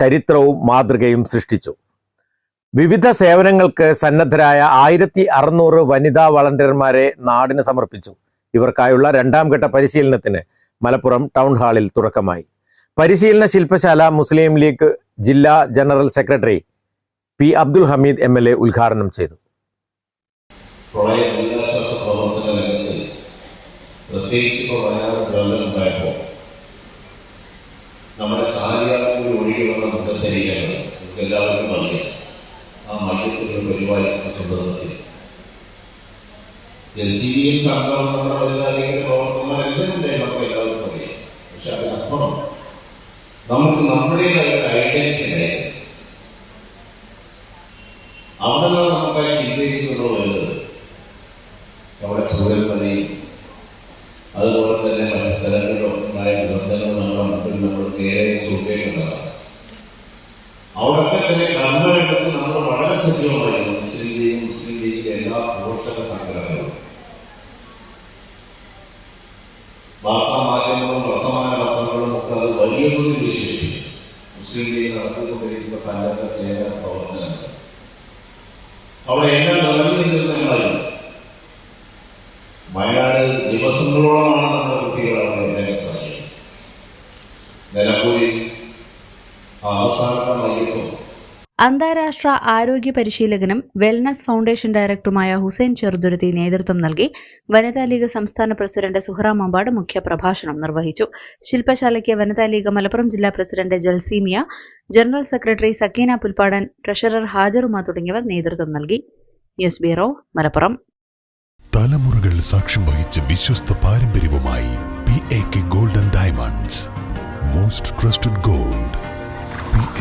ചരിത്രവും മാതൃകയും സൃഷ്ടിച്ചു. വിവിധ സേവനങ്ങൾക്ക് സന്നദ്ധരായ ആയിരത്തി അറുന്നൂറ് വനിതാ വളണ്ടിയർമാരെ നാടിന് സമർപ്പിച്ചു. ഇവർക്കായുള്ള രണ്ടാം ഘട്ട പരിശീലനത്തിന് മലപ്പുറം ടൗൺ ഹാളിൽ തുടക്കമായി. പരിശീലന ശില്പശാല മുസ്ലിം ലീഗ് ജില്ലാ general secretary P Abdul Hameed M L A ഉദ്ഘാടനം ചെയ്തു. പ്രത്യേകിച്ച് നമ്മുടെ ചാലിയാർക്കൂർ ഒഴികെയുള്ള ശരിയാണ് നമുക്ക് എല്ലാവർക്കും അറിയാം ആ മയത്തിന്റെ പരിപാലിക്കുന്ന സന്ദർഭത്തിൽ. എം സംഘം നമ്മുടെ വനിതാലയങ്ങളുടെ പ്രവർത്തനങ്ങളെല്ലാം നമുക്ക് എല്ലാവർക്കും അറിയാം. പക്ഷെ അതിനപ്പുറം നമുക്ക് ഐഡന്റിറ്റി അവിടെ നമുക്കായി നമുക്ക് ചിന്തയിൽ വരുന്നത് അവിടെ ചൂരൽമലയും അതുപോലെ തന്നെ മറ്റു സ്ഥലങ്ങളിലും ഉണ്ടായ നമ്മുടെ മുമ്പിൽ നമ്മൾ നേരെ ചൂണ്ടേണ്ടതാണ് അവിടൊക്കെ തന്നെ കർമ്മരംഗത്ത് നമ്മൾ വളരെ സജീവമായിരുന്നു മുസ്ലിം ലീഗ് മുസ്ലിം ലീഗിന്റെ എല്ലാ പോഷക സംഘടനകളും. വാർത്താ മാധ്യമങ്ങളും വർത്തമാന പത്രങ്ങളും ഒക്കെ അത് വലിയ തോതിൽ വിശേഷിപ്പിച്ചു. മുസ്ലിം ലീഗ് നടത്തിക്കൊണ്ടിരിക്കുന്ന സന്നദ്ധ സേവന പ്രവർത്തനങ്ങൾ. അവിടെ എല്ലാം നിറഞ്ഞു നിൽക്കുന്നതായിരുന്നു വയനാട് ദിവസങ്ങളോളമാണ് നമ്മുടെ കുട്ടികൾ അവിടെ രംഗത്തിറങ്ങിയത് നിലമ്പൂരിൽ ആ അന്താരാഷ്ട്ര ആരോഗ്യ പരിശീലകനും വെൽനസ് ഫൗണ്ടേഷൻ ഡയറക്ടറുമായ ഹുസൈൻ ചെറുതുരുത്തി നേതൃത്വം നൽകി വനിതാ ലീഗ് സംസ്ഥാന പ്രസിഡന്റ് സുഹറ മമ്പാട് മുഖ്യപ്രഭാഷണം നിർവഹിച്ചു. ശില്പശാലയ്ക്ക് വനിതാ ലീഗ് മലപ്പുറം ജില്ലാ president Jalseemiya general secretary Sakeena Pulpadan treasurer Hajaruma തുടങ്ങിയവർ നേതൃത്വം നൽകി. News bureau Malappuram. തലമുറകൾ സാക്ഷ്യം വഹിച്ച വിശ്വസ്ത പാരമ്പര്യവുമായി P A K gold and diamonds most trusted gold